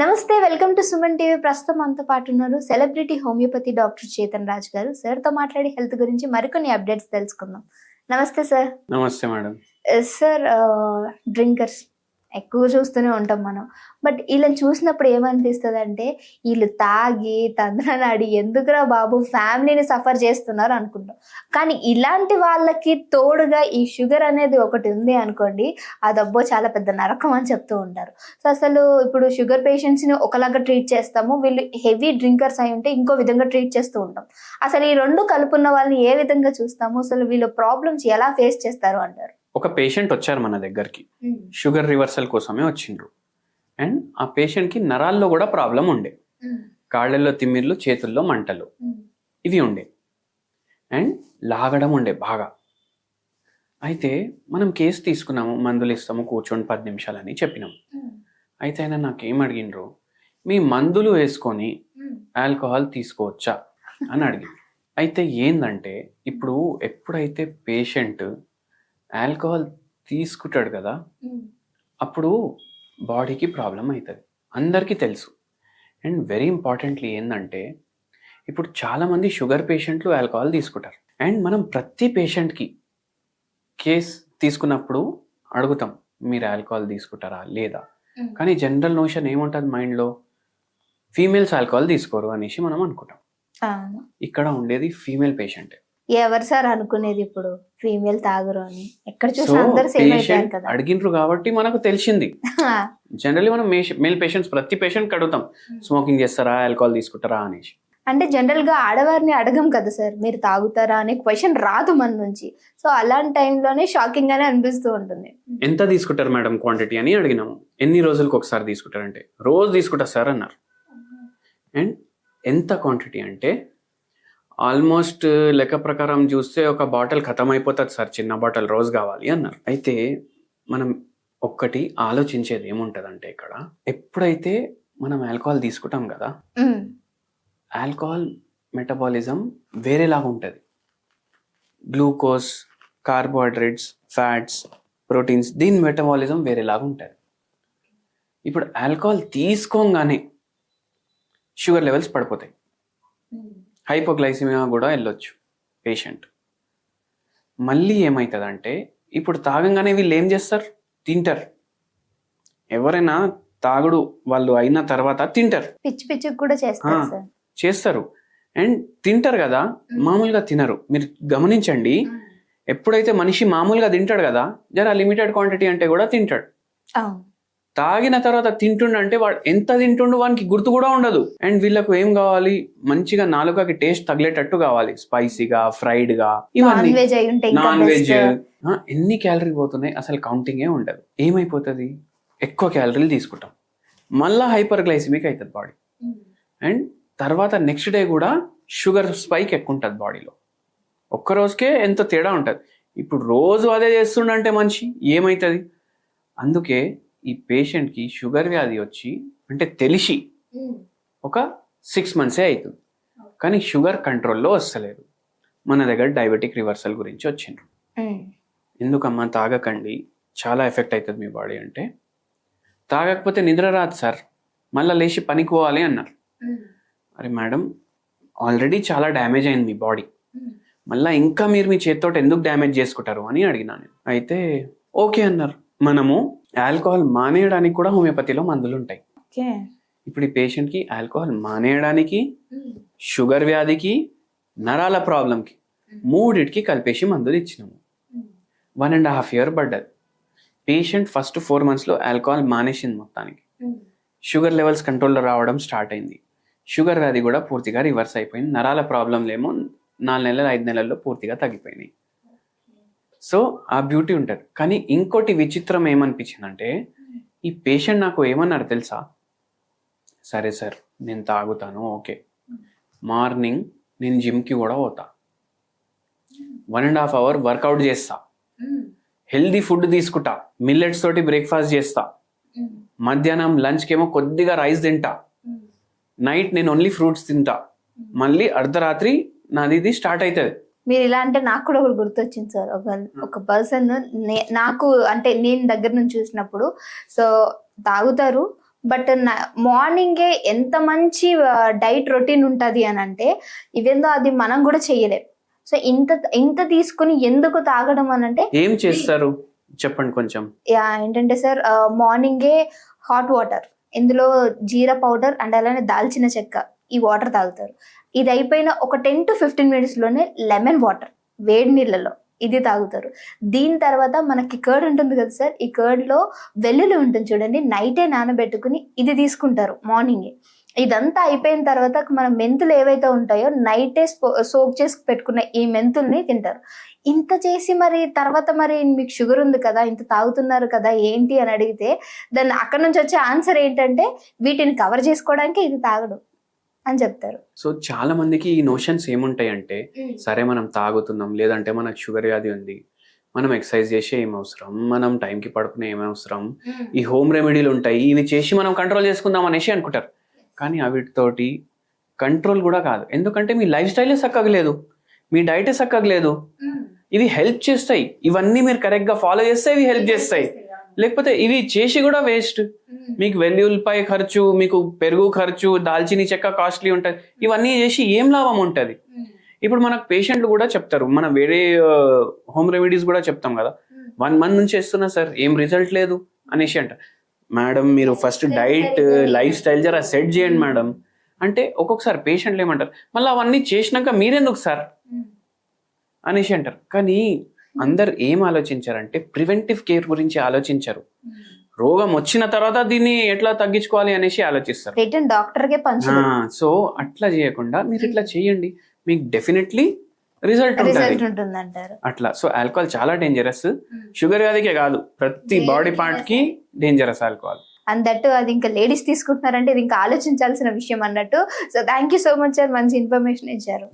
నమస్తే welcome to Suman TV. ప్రస్తుతం మనతో పాటు ఉన్నారు celebrity homeopathy doctor Chetan Raj garu. సార్తో మాట్లాడి హెల్త్ గురించి మరికొన్ని అప్డేట్స్ తెలుసుకుందాం. నమస్తే సార్. నమస్తే మేడం. సార్ డ్రింకర్స్ ఎక్కువ చూస్తూనే ఉంటాం మనం. బట్ వీళ్ళని చూసినప్పుడు ఏమనిపిస్తుంది అంటే వీళ్ళు తాగి తందనాడి ఎందుకురా బాబు ఫ్యామిలీని సఫర్ చేస్తున్నారు అనుకుంటాం. కానీ ఇలాంటి వాళ్ళకి తోడుగా ఈ షుగర్ అనేది ఒకటి ఉంది అనుకోండి అదబ్బో చాలా పెద్ద నరకం అని చెప్తూ ఉంటారు. సో అసలు ఇప్పుడు షుగర్ పేషెంట్స్ని ఒకలాగా ట్రీట్ చేస్తాము వీళ్ళు హెవీ డ్రింకర్స్ అయి ఉంటే ఇంకో విధంగా ట్రీట్ చేస్తూ ఉంటాం. అసలు ఈ రెండు కలుపున్న వాళ్ళని ఏ విధంగా చూస్తాము? అసలు వీళ్ళు ప్రాబ్లమ్స్ ఎలా ఫేస్ చేస్తారు అంటారు? ఒక పేషెంట్ వచ్చారు మన దగ్గరికి. షుగర్ రివర్సల్ కోసమే వచ్చిండ్రు. అండ్ ఆ పేషెంట్కి నరాల్లో కూడా ప్రాబ్లం ఉండే. కాళ్ళల్లో తిమ్మిర్లు చేతుల్లో మంటలు. ఇవి ఉండే. అండ్ లాగడం ఉండే బాగా. అయితే మనం కేసు తీసుకున్నాము మందులు ఇస్తాము కూర్చొని పది నిమిషాలని చెప్పినాం. అయితే ఆయన నాకేం అడిగిండ్రు? మీ మందులు వేసుకొని ఆల్కహాల్ తీసుకోవచ్చా? అని అడిగింది అయితే ఏందంటే ఇప్పుడు ఎప్పుడైతే పేషెంట్ ఆల్కహాల్ తీసుకుంటాడు కదా అప్పుడు బాడీకి ప్రాబ్లం అవుతుంది. అందరికీ తెలుసు. అండ్ వెరీ ఇంపార్టెంట్లీ ఏంటంటే ఇప్పుడు చాలామంది షుగర్ పేషెంట్లు ఆల్కహాల్ తీసుకుంటారు. అండ్ మనం ప్రతి పేషెంట్కి కేస్ తీసుకున్నప్పుడు అడుగుతాం మీరు ఆల్కహాల్ తీసుకుంటారా లేదా? కానీ జనరల్ నోషన్ ఏముంటుంది మైండ్లో? ఫీమేల్స్ ఆల్కహాల్ తీసుకోరు అనేసి మనం అనుకుంటాం. ఇక్కడ ఉండేది ఫీమేల్ పేషెంట్. ఎవరు సార్ అనుకునేది ఇప్పుడు? ఫీమేల్ తాగురు అని. ఎక్కడ చూసినా అందరు సేమ్ అయిపోయారు కదా. అడిగిండ్రు కాబట్టి మనకు తెలిసింది. జనరల్లీ మనం మేల్ పేషెంట్స్ ప్రతి పేషెంట్ అడుగుతాం. స్మోకింగ్ చేస్తారా ఆల్కహాల్ తీసుకుంటారా అనేసి. అంటే జనరల్గా ఆడవారిని అడగం కదా సార్. మీరు తాగుతారా అనే క్వశ్చన్ రాదు మన నుంచి. సో అలాంటి టైంలోనే షాకింగ్ గానే అనిపిస్తూ ఉంటుంది. ఎంత తీసుకుంటారు మేడం క్వాంటిటీ అని అడిగినాము. ఎన్ని రోజులకు ఒకసారి తీసుకుంటారంటే రోజు తీసుకుంటారు సార్ అన్నారు. అండ్ ఎంత క్వాంటిటీ అంటే ఆల్మోస్ట్ లెక్క ప్రకారం చూస్తే ఒక బాటిల్ ఖతం అయిపోతుంది సార్. చిన్న బాటిల్ రోజు కావాలి అన్నారు. అయితే మనం ఒక్కటి ఆలోచించేది ఏముంటుందంటే ఇక్కడ ఎప్పుడైతే మనం ఆల్కహాల్ తీసుకుంటాం కదా. ఆల్కహాల్ మెటబాలిజం వేరేలాగా ఉంటుంది. గ్లూకోజ్ కార్బోహైడ్రేట్స్ ఫ్యాట్స్ ప్రోటీన్స్ దీని మెటబాలిజం వేరేలాగా ఉంటుంది. ఇప్పుడు ఆల్కహాల్ తీసుకోగానే షుగర్ లెవెల్స్ పడిపోతాయి. హైపోగ్లైసిమియా కూడా వెళ్ళొచ్చు పేషెంట్. మళ్ళీ ఏమవుతుందంటే ఇప్పుడు తాగంగానే వీళ్ళు ఏం చేస్తారు? తింటారు. ఎవరైనా తాగుడు వాళ్ళు అయిన తర్వాత తింటారు. పిచ్చి పిచ్చికి కూడా చేస్తారు చేస్తారు. అండ్ తింటారు కదా మామూలుగా తినరు. మీరు గమనించండి ఎప్పుడైతే మనిషి మామూలుగా తింటాడు కదా జర లిమిటెడ్ క్వాంటిటీ అంటే కూడా తింటాడు. తాగిన తర్వాత తింటుండు అంటే వాడు ఎంత తింటుండు వానికి గుర్తు కూడా ఉండదు. అండ్ వీళ్ళకు ఏం కావాలి? మంచిగా నాలుకకి టేస్ట్ తగిలేటట్టు కావాలి. స్పైసీగా ఫ్రైడ్గా నాన్ ఇవన్నీ నాన్ వెజ్. ఎన్ని క్యాలరీ పోతున్నాయి? అసలు కౌంటింగ్ ఏ ఉండదు. ఏమైపోతుంది? ఎక్కువ క్యాలరీలు తీసుకుంటాం. మళ్ళా హైపర్ గ్లైసిమిక్ అవుతుంది బాడీ అండ్ తర్వాత నెక్స్ట్ డే కూడా షుగర్ స్పైక్ ఎక్కువ ఉంటుంది బాడీలో ఒక్క రోజుకే ఎంతో తేడా ఉంటుంది? ఇప్పుడు రోజు అదే చేస్తుండంటే మనిషి ఏమవుతుంది అందుకే ఈ పేషెంట్కి షుగర్ వ్యాధి వచ్చి అంటే తెలిసి ఒక సిక్స్ మంత్సే అవుతుంది కానీ షుగర్ కంట్రోల్లో వస్తలేదు. మన దగ్గర డయాబెటిక్ రివర్సల్ గురించి వచ్చిండ్రు. మ్మ్. ఎందుకమ్మా తాగకండి చాలా ఎఫెక్ట్ అవుతుంది మీ బాడీ అంటే. తాగకపోతే నిద్ర రాదు సార్ మళ్ళీ లేచి పనికి పోవాలి అన్నారు. అరే మేడం ఆల్రెడీ చాలా డ్యామేజ్ అయింది మీ బాడీ. మళ్ళీ ఇంకా మీరు మీ చేతితో ఎందుకు డ్యామేజ్ చేసుకుంటారు అని అడిగినా నేను. అయితే ఓకే అన్నారు. మనము ఆల్కహాల్ మానేయడానికి కూడా హోమియోపతిలో మందులు ఉంటాయి ఇప్పుడు ఈ పేషెంట్కి ఆల్కహాల్ మానేయడానికి షుగర్ వ్యాధికి నరాల ప్రాబ్లంకి మూడిటికి కలిపేసి మందులు ఇచ్చినాము. వన్ అండ్ హాఫ్ ఇయర్ పడ్డది. పేషెంట్ ఫస్ట్ ఫోర్ మంత్స్లో ఆల్కహాల్ మానేసింది మొత్తానికి. షుగర్ లెవెల్స్ కంట్రోల్లో రావడం స్టార్ట్ అయింది. షుగర్ వ్యాధి కూడా పూర్తిగా రివర్స్ అయిపోయింది. నరాల ప్రాబ్లంలేమో నాలుగు నెలలు ఐదు నెలల్లో పూర్తిగా తగ్గిపోయినాయి. సో ఆ బ్యూటీ ఉంటుంది. కానీ ఇంకోటి విచిత్రం ఏమనిపించిందంటే ఈ పేషెంట్ నాకు ఏమన్నారు తెలుసా? సరే సార్ నేను తాగుతాను ఓకే. మార్నింగ్ నేను జిమ్కి కూడా పోతా. One and half hour workout చేస్తా. హెల్దీ ఫుడ్ తీసుకుంటా. మిల్లెట్స్ తోటి బ్రేక్ఫాస్ట్ చేస్తా. మధ్యాహ్నం లంచ్కి ఏమో కొద్దిగా రైస్ తింటా. నైట్ నేను ఓన్లీ ఫ్రూట్స్ తింటా. మళ్ళీ అర్ధరాత్రి నాది ఇది స్టార్ట్ అవుతుంది మీరు ఇలా అంటే నాకు కూడా ఒకటి గుర్తొచ్చింది సార్. ఒక ఒక పర్సన్ నాకు అంటే నేను దగ్గర నుంచి చూసినప్పుడు సో తాగుతారు బట్ మార్నింగే ఎంత మంచి డైట్ రొటీన్ ఉంటుంది అని అంటే ఇవేందో అది మనం కూడా చేయలేం సో ఇంత ఇంత తీసుకుని ఎందుకు తాగడం అని అంటే ఏం చేస్తారు? చెప్పండి కొంచెం. యా, ఏంటంటే సార్ మార్నింగే హాట్ వాటర్ ఇందులో జీరా పౌడర్ అండ్ అలానే దాల్చిన చెక్క ఈ వాటర్ తాగుతారు. ఇది అయిపోయిన ఒక టెన్ టు ఫిఫ్టీన్ మినిట్స్లోనే లెమన్ వాటర్ వేడి నీళ్ళలో ఇది తాగుతారు. దీని తర్వాత మనకి కర్డ్ ఉంటుంది కదా సార్ ఈ కర్డ్లో వెల్లుల్లి ఉంటుంది చూడండి నైటే నానబెట్టుకుని ఇది తీసుకుంటారు మార్నింగే ఇదంతా అయిపోయిన తర్వాత మన మెంతులు ఏవైతే ఉంటాయో నైటే సోక్ చేసి పెట్టుకున్న ఈ మెంతుల్ని తింటారు. ఇంత చేసి మరి తర్వాత మరి మీకు షుగర్ ఉంది కదా ఇంత తాగుతున్నారు కదా ఏంటి అని అడిగితే దాన్ని అక్కడ నుంచి వచ్చే ఆన్సర్ ఏంటంటే వీటిని కవర్ చేసుకోవడానికి ఇది తాగడం. అని చెప్తారు. సో చాలా మందికి ఈ నోషన్స్ ఏముంటాయి అంటే సరే మనం తాగుతున్నాం లేదంటే మనకు షుగర్ వ్యాధి ఉంది మనం ఎక్సర్సైజ్ చేసే ఏం అవసరం మనం టైంకి పడుకునే ఏం అవసరం ఈ హోమ్ రెమెడీలు ఉంటాయి ఇవి చేసి మనం కంట్రోల్ చేసుకుందాం అనేసి అనుకుంటారు. కానీ అవిటితోటి కంట్రోల్ కూడా కాదు. ఎందుకంటే మీ లైఫ్ స్టైలే చక్కగలేదు మీ డైటే చక్కగలేదు ఇవి హెల్ప్ చేస్తాయి. ఇవన్నీ మీరు కరెక్ట్గా ఫాలో చేస్తే ఇవి హెల్ప్ చేస్తాయి. లేకపోతే ఇవి చేసి కూడా వేస్ట్. మీకు వెల్లుల్లిపాయ ఖర్చు మీకు పెరుగు ఖర్చు దాల్చిని చెక్క కాస్ట్లీ ఉంటుంది ఇవన్నీ చేసి ఏం లాభం ఉంటుంది? ఇప్పుడు మనకు పేషెంట్లు కూడా చెప్తారు. మన వేరే హోమ్ రెమెడీస్ కూడా చెప్తాం కదా. వన్ మంత్ నుంచి చేస్తున్నా సార్ ఏం రిజల్ట్ లేదు అనేసి అంట. మేడం మీరు ఫస్ట్ డైట్ లైఫ్ స్టైల్ జర సెట్ చేయండి మేడం. అంటే ఒక్కొక్కసారి పేషెంట్లు ఏమంటారు మళ్ళీ అవన్నీ చేసినాక మీరెందుకు సార్? అనేసి అంటారు. కానీ అందరు ఏం ఆలోచించారంటే ప్రివెంటివ్ కేర్ గురించి ఆలోచించరు. రోగం వచ్చిన తర్వాత దీన్ని ఎట్లా తగ్గించుకోవాలి అనేసి ఆలోచిస్తారు. డాక్టర్కే సో అట్లా చేయకుండా మీరు ఇట్లా చేయండి. మీకు డెఫినెట్లీ రిజల్ట్ ఉంటుంది. అట్లా. సో ఆల్కహాల్ చాలా డేంజరస్. షుగర్ వ్యాధికే కాదు ప్రతి బాడీ పార్ట్కి డేంజరస్ ఆల్కహాల్. అండ్ దట్ అది ఇంకా లేడీస్ తీసుకుంటున్నారంటే ఇది ఇంకా ఆలోచించాల్సిన విషయం అన్నట్టు. So thank you so much sir మంచి ఇన్ఫర్మేషన్ ఇచ్చారు.